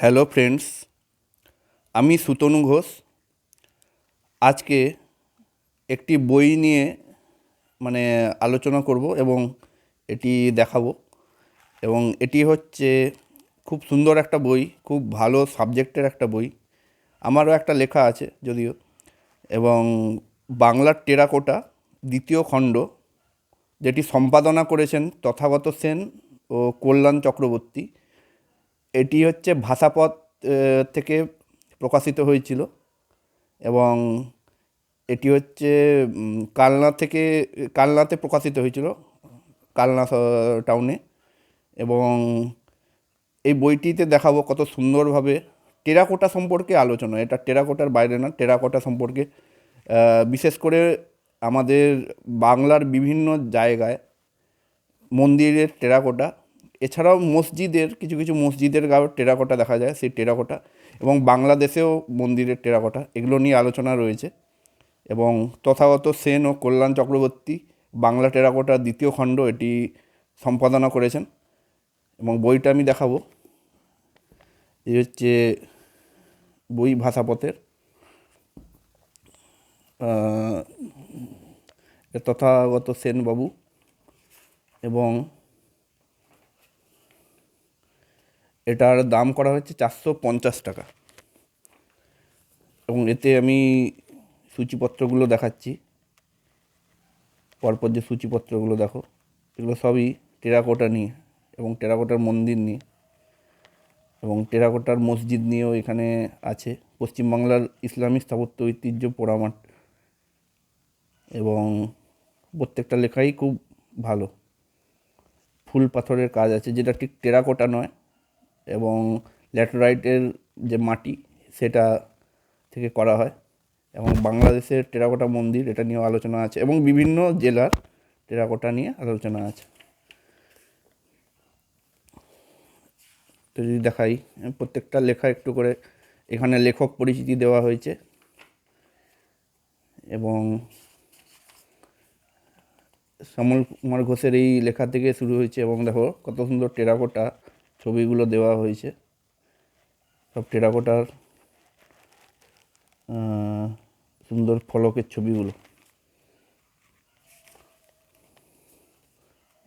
Hello friends, আমি সুতনু ঘোষ। আজকে একটি বই নিয়ে মানে আলোচনা করব এবং এটি দেখাবো। এবং এটি হচ্ছে খুব সুন্দর একটা বই, খুব ভালো সাবজেক্টের একটা বই। আমারও একটা লেখা আছে যদিও। এবং বাংলার টেরাকোটা, দ্বিতীয় খণ্ড, যেটি সম্পাদনা করেছেন তথাগত সেন ও কল্যাণ চক্রবর্তী। এটি হচ্ছে ভাষাপথ থেকে প্রকাশিত হয়েছিল এবং এটি হচ্ছে কালনা থেকে, কালনাতে প্রকাশিত হয়েছিল, কালনা টাউনে এবং এই বইটিতে দেখাবো কত সুন্দরভাবে টেরাকোটা সম্পর্কে আলোচনা। এটা টেরাকোটার বাইরে না, টেরাকোটা সম্পর্কে বিশেষ করে আমাদের বাংলার বিভিন্ন জায়গায় মন্দিরের টেরাকোটা এছাড়াও মসজিদের, কিছু কিছু মসজিদের গাও টেরাকোটা দেখা যায়, সেই টেরাকোটা এবং বাংলাদেশেও মন্দিরের টেরাকোটা, এগুলো নিয়ে আলোচনা রয়েছে। এবং তথাগত সেন ও কল্যাণ চক্রবর্তী বাংলা টেরাকোটার দ্বিতীয় খণ্ড এটি সম্পাদনা করেছেন। এবং বইটা আমি দেখাবো। এই হচ্ছে বই ভাষাপথের। তথাগত সেনবাবু এবং এটার দাম করা হচ্ছে চারশো পঞ্চাশ টাকা। এবং এতে আমি সূচিপত্রগুলো দেখাচ্ছি। পরপর যে সূচিপত্রগুলো দেখো, এগুলো সবই টেরাকোটা নিয়ে এবং টেরাকোটার মন্দির নিয়ে এবং টেরাকোটার মসজিদ নিয়েও এখানে আছে। পশ্চিমবাংলার ইসলামী স্থাপত্য ঐতিহ্য পোড়ামাট এবং প্রত্যেকটা লেখাই খুব ভালো। ফুল পাথরের কাজ আছে, যেটা ঠিক টেরাকোটা নয় এবং ল্যাটেরাইটের যে মাটি, সেটা থেকে করা হয় এবং বাংলাদেশের টেরাকোটা মন্দির, এটা নিয়েও আলোচনা আছে এবং বিভিন্ন জেলার টেরাকোটা নিয়ে আলোচনা আছে। তো যদি দেখাই, প্রত্যেকটা লেখা একটু করে, এখানে লেখক পরিচিতি দেওয়া হয়েছে এবং শ্যামল কুমার ঘোষের এই লেখা থেকে শুরু হয়েছে এবং দেখো কত সুন্দর টেরাকোটা ছবিগুলো দেওয়া হয়েছে। সব টেরাকোটার সুন্দর ফলকের ছবিগুলো।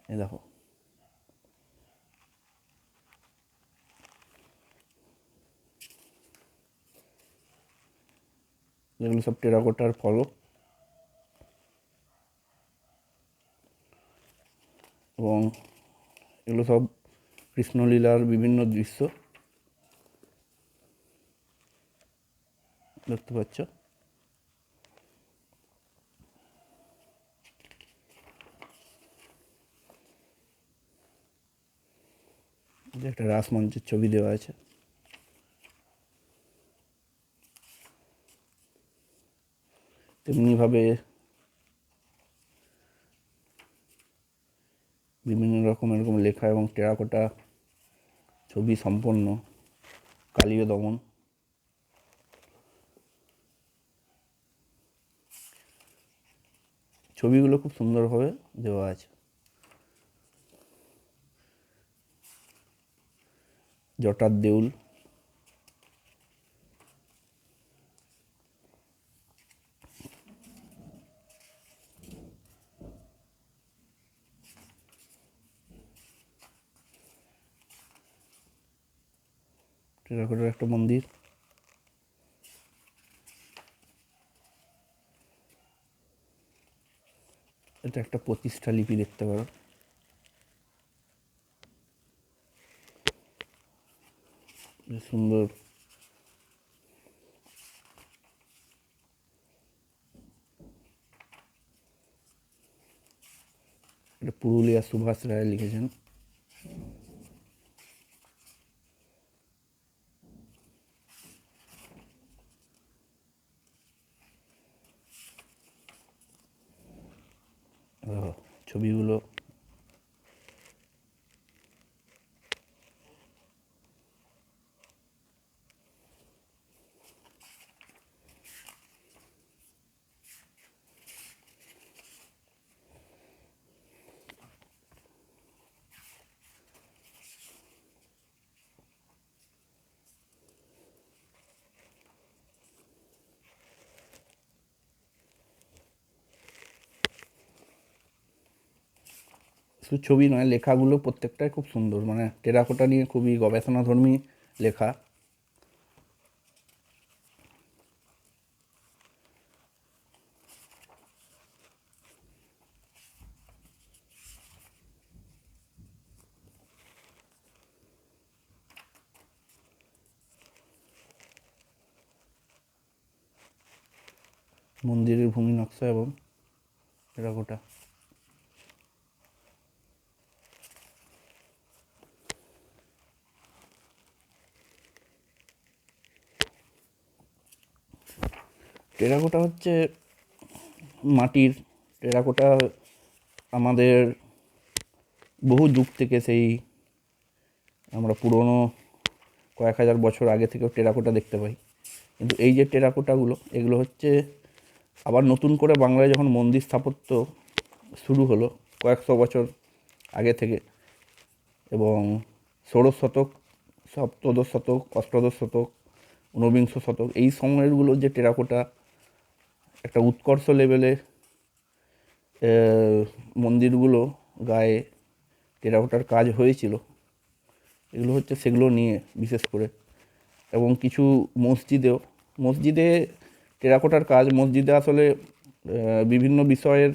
এ দেখো। এগুলো সব টেরাকোটার ফলক। এবং এগুলো সব কৃষ্ণলীলার বিভিন্ন দৃশ্য। দেখতে পাচ্ছ? একটা রাসমঞ্চের ছবি দেওয়া আছে। তেমনিভাবে বিভিন্ন রকম এরকম লেখা এবং টেরাকোটা ছবি সম্পন্ন কালীয় দমন। ছবিগুলো খুব সুন্দরভাবে দেওয়া আছে। জটার দেউল। টেরাকোটার একটা মন্দির। এটা একটা প্রতিষ্ঠা লিপি দেখতে পারো। সুন্দর। এটা পুরুলিয়া সুভাষ রায় লিখেছেন। ছবিগুলো শুধু ছবি নয়, লেখাগুলো প্রত্যেকটাই খুব সুন্দর। মানে টেরাকোটা নিয়ে খুবই গবেষণাধর্মী লেখা। মন্দিরের ভূমি নকশা এবং টেরাকোটা। টেরাকোটা হচ্ছে মাটির টেরাকোটা আমাদের বহু যুগ থেকে সেই আমরা পুরনো কয়েক হাজার বছর আগে থেকেও টেরাকোটা দেখতে পাই। কিন্তু এই যে টেরাকোটাগুলো, এগুলো হচ্ছে আবার নতুন করে বাংলায় যখন মন্দির স্থাপত্য শুরু হলো কয়েকশো বছর আগে থেকে এবং ষোড়শ শতক, সপ্তদশ শতক, অষ্টাদশ শতক, ঊনবিংশ শতক, এই সময়েরগুলো যে টেরাকোটা একটা উৎকর্ষ লেভেলের মন্দিরগুলো গায়ে টেরাকোটার কাজ হয়েছিল। এগুলো হচ্ছে সেগুলো নিয়ে বিশেষ করে। এবং কিছু মসজিদেও, মসজিদে টেরাকোটার কাজ, মসজিদে আসলে বিভিন্ন বিষয়ের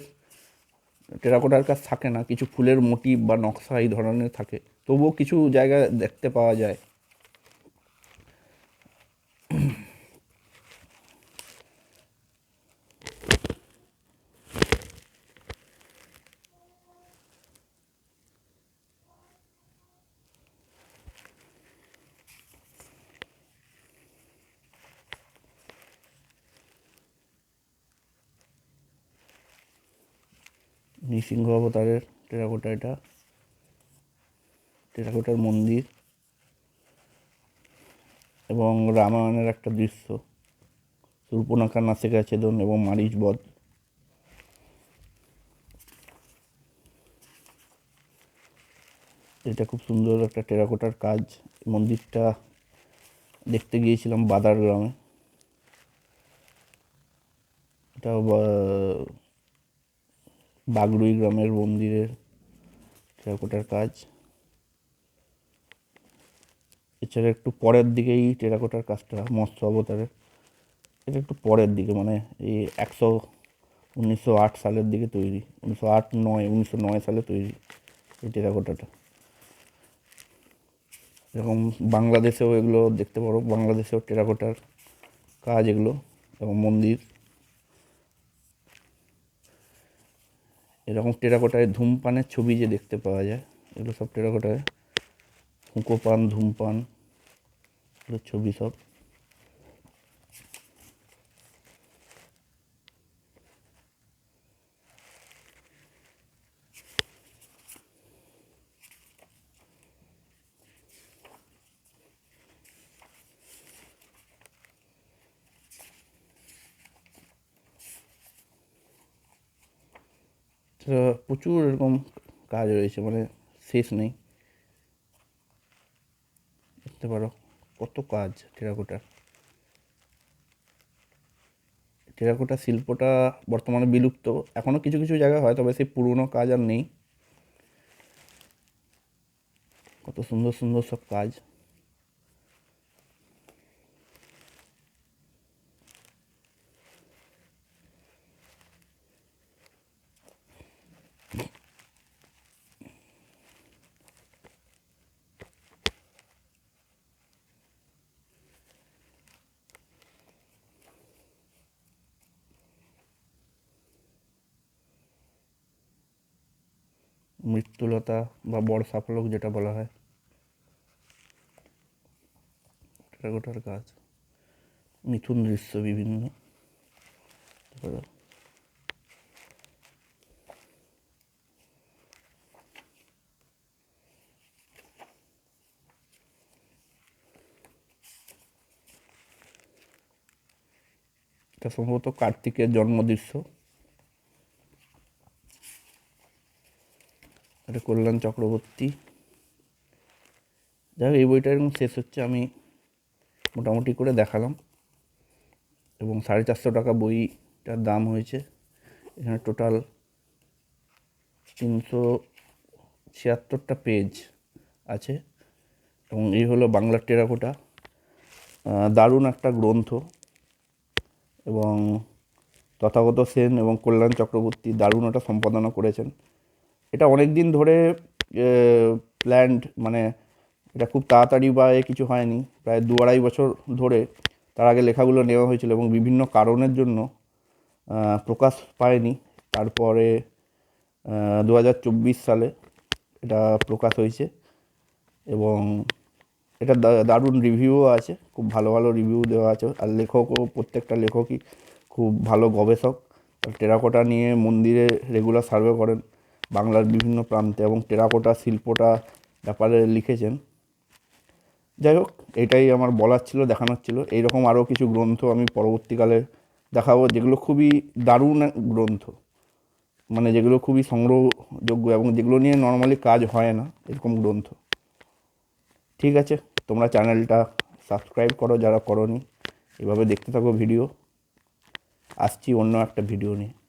টেরাকোটার কাজ থাকে না। কিছু ফুলের মোটিভ বা নকশা এই ধরনের থাকে। তবুও কিছু জায়গা দেখতে পাওয়া যায়। নৃসিংহ অবতারের টেরাকোটা এটা। টেরাকোটার মন্দির। এবং রামায়ণের একটা দৃশ্য। সুর্পনাখা নাসিকা ছেদন এবং মারিচ বধ। এটা খুব সুন্দর একটা টেরাকোটার কাজ। মন্দিরটা দেখতে গিয়েছিলাম বাদার গ্রামে। এটা বা- বাগড়ুই গ্রামের মন্দিরের টেরাকোটার কাজ। এছাড়া একটু পরের দিকেই টেরাকোটার কাজটা, মৎস্য অবতারের। এটা একটু পরের দিকে মানে এই একশো, উনিশশো আট সালের দিকে তৈরি। উনিশশো আট নয়, উনিশশো নয় সালে তৈরি এই টেরাকোটাটা। এরকম বাংলাদেশেও এগুলো দেখতে পারো। বাংলাদেশেও টেরাকোটার কাজ এগুলো, এবং মন্দির। এরকম টেরাকোটায় ধূমপানের ছবি যে দেখতে পাওয়া যায়, এগুলো সব টেরাকোটায় হুঁকোপান ধূমপান, এগুলোর ছবি সব। প্রচুর এরকম কাজ রয়েছে মানে শেষ নেই। দেখতে পারো কত কাজ টেরাকোটার। টেরাকোটা শিল্পটা বর্তমানে বিলুপ্ত এখনও কিছু কিছু জায়গায় হয়, তবে সেই পুরনো কাজ আর নেই। কত সুন্দর সুন্দর সব কাজ। মৃত্যুলতা বা বর্ষা ফলক যেটা বলা হয়। টেরাকোটার কাজ। মিথুন দৃশ্য বিভিন্ন। এটা সম্ভবত কার্তিকের জন্ম দৃশ্য এটা কল্যাণ চক্রবর্তী। যাই হোক, এই বইটা এরকম শেষ হচ্ছে, আমি মোটামুটি করে দেখালাম। এবং সাড়ে চারশো টাকা বইটার দাম হয়েছে। এখানে টোটাল তিনশো ছিয়াত্তরটা পেজ আছে। এবং এই হলো বাংলার টেরাকোটা। দারুণ একটা গ্রন্থ। এবং তথাগত সেন এবং কল্যাণ চক্রবর্তী দারুণ ওটা সম্পাদনা করেছেন। এটা অনেক দিন ধরে প্ল্যান্ড মানে এটা খুব তাড়াতাড়ি বা এ কিছু হয়নি। প্রায় দু আড়াই বছর ধরে তার আগে লেখাগুলো নেওয়া হয়েছিল এবং বিভিন্ন কারণের জন্য প্রকাশ পায়নি। তারপরে দু হাজার চব্বিশ সালে এটা প্রকাশ হয়েছে এবং এটা দারুণ রিভিউও আছে, খুব ভালো ভালো রিভিউ দেওয়া আছে। আর লেখকও, প্রত্যেকটা লেখকই খুব ভালো গবেষক। টেরাকোটা নিয়ে মন্দিরে রেগুলার সার্ভে করেন। বাংলার বিভিন্ন প্রান্তে এবং টেরাকোটা, শিল্পটা ব্যাপারে লিখেছেন। যাই হোক, এটাই আমার বলার ছিল, দেখানোর ছিল। এইরকম আরও কিছু গ্রন্থ আমি পরবর্তীকালে দেখাবো, যেগুলো খুবই দারুণ গ্রন্থ। মানে যেগুলো খুবই সংগ্রহযোগ্য এবং যেগুলো নিয়ে নর্মালি কাজ হয় না, এরকম গ্রন্থ। ঠিক আছে, তোমরা চ্যানেলটা সাবস্ক্রাইব করো যারা করনি, এভাবে দেখতে থাকো ভিডিও। আসছি অন্য একটা ভিডিও নিয়ে।